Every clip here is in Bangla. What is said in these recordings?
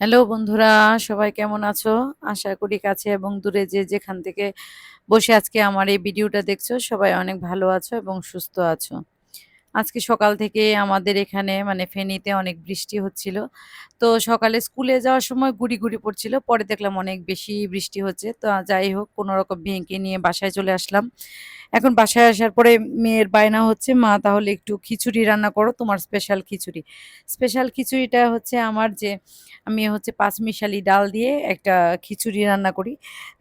হ্যালো বন্ধুরা, সবাই কেমন আছো? আশা করি কাছে এবং দূরে যে যেখান থেকে বসে আজকে আমার এই ভিডিওটা দেখছ, সবাই অনেক ভালো আছো এবং সুস্থ আছো। আজকে সকাল থেকে আমাদের এখানে মানে ফেনীতে অনেক বৃষ্টি হচ্ছিল। তো সকালে স্কুলে যাওয়ার সময় গুড়ি গুড়ি পড়ছিল, পরে দেখলাম অনেক বেশি বৃষ্টি হচ্ছে। তো যাই হোক, কোনো রকম ভেঙে নিয়ে বাসায় চলে আসলাম। এখন বাসায় আসার পরে মেয়ের বায়না হচ্ছে, মা, তাহলে একটু খিচুড়ি রান্না করো, তোমার স্পেশাল খিচুড়ি। স্পেশাল খিচুড়িটা হচ্ছে আমার যে, আমি হচ্ছে পাঁচমিশালি ডাল দিয়ে একটা খিচুড়ি রান্না করি।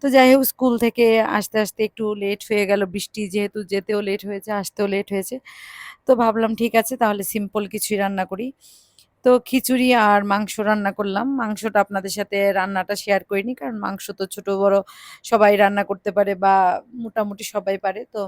তো যাই হোক, স্কুল থেকে আসতে আসতে একটু লেট হয়ে গেল। বৃষ্টি যেহেতু যেতেও লেট হয়েছে, আসতেও লেট হয়েছে। তো ভাবলাম, ঠিক আছে, তাহলে সিম্পল কিছুই রান্না করি। তো খিচুড়ি আর মাংস রান্না করলাম। মাংসটা আপনাদের সাথে রান্নাটা শেয়ার করিনি, কারণ মাংস তো ছোট, বড় সবাই রান্না করতে পারে বা মোটামুটি সবাই পারে। তো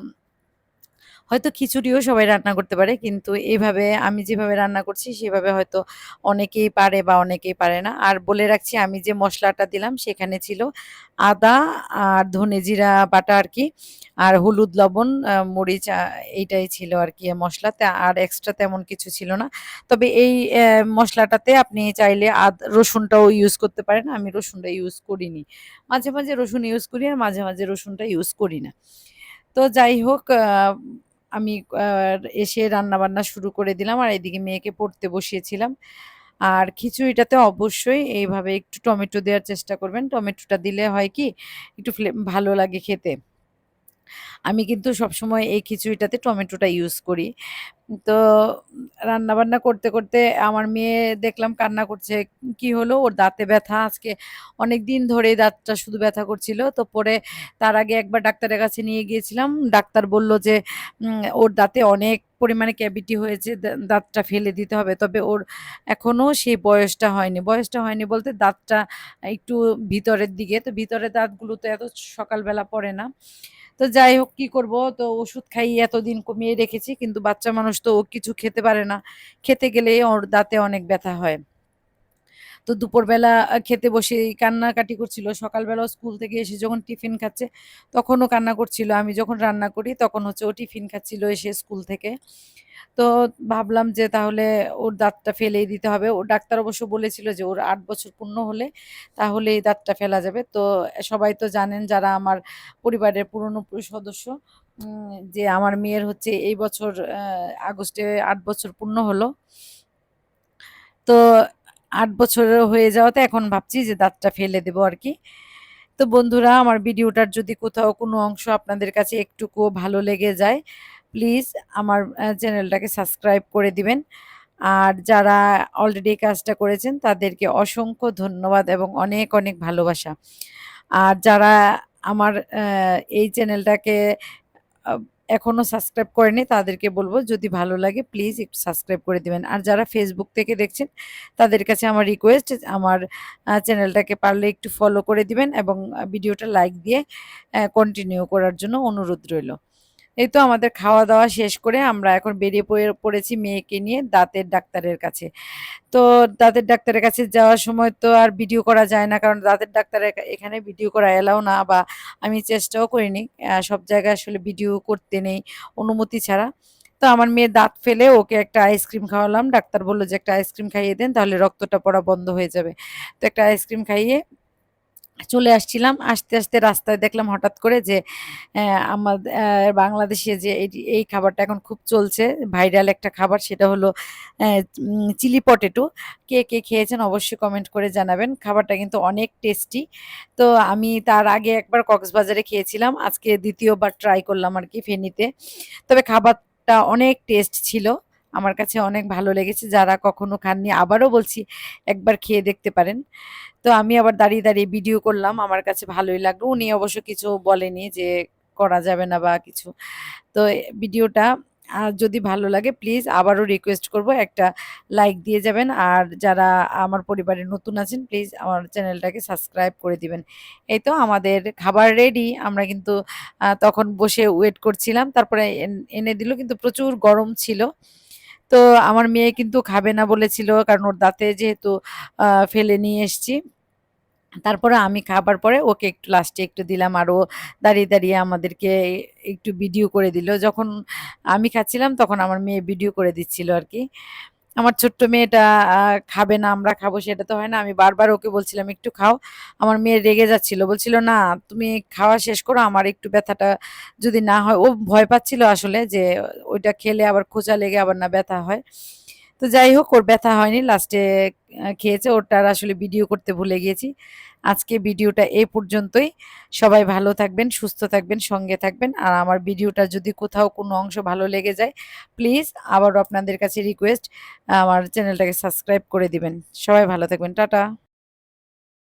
হয়তো খিচুড়িও সবাই রান্না করতে পারে, কিন্তু এইভাবে আমি যেভাবে রান্না করছি, সেভাবে হয়তো অনেকেই পারে বা অনেকেই পারে না। আর বলে রাখছি, আমি যে মশলাটা দিলাম সেখানে ছিল আদা আর ধনে জিরা বাটা আর কি, আর হলুদ লবণ মরিচ এইটাই ছিল আর কি মশলা তে- আর এক্সট্রা তেমন কিছু ছিল না। তবে এই মশলাটাতে আপনি চাইলে আদ, রসুনটাও ইউজ করতে পারেন, আমি রসুনটা ইউজ করিনি। মাঝে মাঝে রসুন ইউজ করি আর মাঝে মাঝে রসুনটা ইউজ করি না। তো যাই হোক আমি এসে রান্না বান্না শুরু করে দিলাম আর এদিকে মেয়েকে পড়তে বসিয়েছিলাম। আর খিচুড়িটাতে অবশ্যই এইভাবে একটু টমেটো দেওয়ার চেষ্টা করবেন। টমেটোটা দিলে হয় কি, একটু ভালো লাগে খেতে। আমি কিন্তু সবসময় এই খিচুড়িটাতে টমেটোটা ইউজ করি। তো রান্নাবান্না করতে করতে আমার মেয়ে দেখলাম কান্না করছে, কি হলো? ওর দাঁতে ব্যথা, আজকে অনেক দিন ধরেই দাঁতটা শুধু ব্যথা করছিল। তো পরে তার আগে একবার ডাক্তারের কাছে নিয়ে গিয়েছিলাম। ডাক্তার বলল যে ওর দাঁতে অনেক পরিমাণে ক্যাভিটি হয়েছে দাঁতটা ফেলে দিতে হবে। তবে ওর এখনও সেই বয়সটা হয়নি। বয়সটা হয়নি বলতে দাঁতটা একটু ভিতরের দিকে। তো ভিতরের দাঁতগুলো তো এত সকালবেলা পড়ে না। তো যাই হোক, কি করব? তো ওষুধ খাইয়ে এতদিন কমিয়ে রেখেছি, কিন্তু বাচ্চা মানুষ তো ও কিছু খেতে পারে না। খেতে গেলে ওর দাঁতে অনেক ব্যথা হয়। তো দুপুরবেলা খেতে বসে কান্নাকাটি করছিল। সকালবেলাও স্কুল থেকে এসে যখন টিফিন খাচ্ছে, তখনও কান্না করছিল। আমি যখন রান্না করি তখন হচ্ছে ও টিফিন খাচ্ছিল এসে স্কুল থেকে। তো ভাবলাম যে তাহলে ওর দাঁতটা ফেলেই দিতে হবে। ও ডাক্তার অবশ্য বলেছিল যে ওর আট বছর পূর্ণ হলে তাহলে এই দাঁতটা ফেলা যাবে। তো সবাই তো জানেন যারা আমার পরিবারের পুরনো সদস্য যে আমার মেয়ের হচ্ছে এই বছর আগস্টে আট বছর পূর্ণ হলো। তো ৮ বছরের হয়ে যাওয়াতে এখন ভাবছি যে দাঁতটা ফেলে দেবো আরকি। তো বন্ধুরা আমার ভিডিওটার যদি কোথাও কোনো অংশ আপনাদের কাছে একটুকুও ভালো লেগে যায়, প্লিজ আমার চ্যানেলটাকে সাবস্ক্রাইব করে দিবেন। আর যারা অলরেডি কাজটা করেছেন তাদেরকে অসংখ্য ধন্যবাদ এবং অনেক, অনেক ভালোবাসা। আর যারা আমার এই চ্যানেলটাকে আ এখনও সাবস্ক্রাইব করেনি, তাদেরকে বলব যদি ভালো লাগে প্লিজ একটু সাবস্ক্রাইব করে দিবেন। আর যারা ফেসবুক থেকে দেখছেন, তাদের কাছে আমার রিকোয়েস্ট আমার চ্যানেলটাকে পারলে একটু ফলো করে দিবেন এবং ভিডিওটা লাইক দিয়ে কন্টিনিউ করার জন্য অনুরোধ রইল। এই তো আমাদের খাওয়া-দাওয়া শেষ করে আমরা এখন বেরিয়ে পড়ে পড়েছি মেয়েকে নিয়ে দাঁতের ডাক্তারের কাছে। তো দাঁতের ডাক্তারের কাছে যাওয়ার সময় তো আর ভিডিও করা যায় না। কারণ দাঁতের ডাক্তার এখানে ভিডিও করা এলাও না বা আমি চেষ্টাও করিনি। সব জায়গায় আসলে ভিডিও করতে নেই অনুমতি ছাড়া। তো আমার মেয়ে দাঁত ফেলে ওকে একটা আইসক্রিম খাওয়ালাম। ডাক্তার বলল যে, "একটা আইসক্রিম খাইয়ে দেন তাহলে রক্তটা পড়া বন্ধ হয়ে যাবে।" তো একটা আইসক্রিম খাইয়ে চলে আসছিলাম। আসতে, আসতে রাস্তায় দেখলাম হঠাৎ করে যে অ্যা আমাদ অ্যা বাংলাদেশে যে এই খাবারটা এখন খুব চলছে, ভাইরাল একটা খাবার সেটা হলো চিলি পটেটো। কে, কে খেয়েছেন অবশ্যই কমেন্ট করে জানাবেন। খাবারটা কিন্তু অনেক টেস্টি। তো আমি তার আগে একবার কক্সবাজারে খেয়েছিলাম। আজকে দ্বিতীয়বার ট্রাই করলাম আর কি ফেনীতে। তবে খাবারটা অনেক টেস্ট ছিল। আমার কাছে অনেক ভালো লেগেছে। যারা কখনো খাননি আবারও বলছি একবার খেয়ে দেখতে পারেন। তো আমি আবার দাঁড়িয়ে, দাঁড়িয়ে ভিডিও করলাম। আমার কাছে ভালোই লাগল। উনি অবশ্য কিছু বলেনি যে করা যাবে না বা কিছু। তো ভিডিওটা আ যদি ভালো লাগে প্লিজ আবারও রিকোয়েস্ট করব একটা লাইক দিয়ে যাবেন। আর যারা আমার পরিবারে নতুন আছেন প্লিজ আমার চ্যানেলটাকে সাবস্ক্রাইব করে দিবেন। এই তো আমাদের খাবার রেডি। আমরা কিন্তু তখন বসে ওয়েট করছিলাম। তারপরে এনে দিল কিন্তু প্রচুর গরম ছিল। তো আমার মেয়ে কিন্তু খাবে না বলেছিল কারণ ওর দাঁতে যেহেতু ফেলে নিয়ে এসছি। তারপরে আমি খাবার পরে ওকে একটু লাস্টে একটু দিলাম আরও দাঁড়িয়ে, দাঁড়িয়ে আমাদেরকে একটু ভিডিও করে দিল। যখন আমি খাচ্ছিলাম তখন আমার মেয়ে ভিডিও করে দিচ্ছিল আরকি। আমার ছোট্ট মেয়েটা খাবে না, আমরা খাব, সেটা তো হয় না। আমি বারবার ওকে বলছিলাম, একটু খাও। আমার মেয়ে রেগে যাচ্ছিল, বলছিল, না, তুমি খাওয়া শেষ করো, আমার একটু ব্যথাটা যদি না হয়। ও ভয় পাচ্ছিল আসলে যে ওইটা খেলে আবার খোঁচা লেগে আবার না ব্যথা হয়। তো যাই হোক, ওর ব্যথা হয়নি, লাস্টে খেয়েছে। ওটার আসলে ভিডিও করতে ভুলে গিয়েছি। আজকে ভিডিওটা এ পর্যন্তই। সবাই ভালো থাকবেন, সুস্থ থাকবেন, সঙ্গে থাকবেন। আর আমার ভিডিওটা যদি কোথাও কোনো অংশ ভালো লেগে যায় প্লিজ আবারও আপনাদের কাছে রিকোয়েস্ট আমার চ্যানেলটাকে সাবস্ক্রাইব করে দিবেন। সবাই ভালো থাকবেন। টাটা।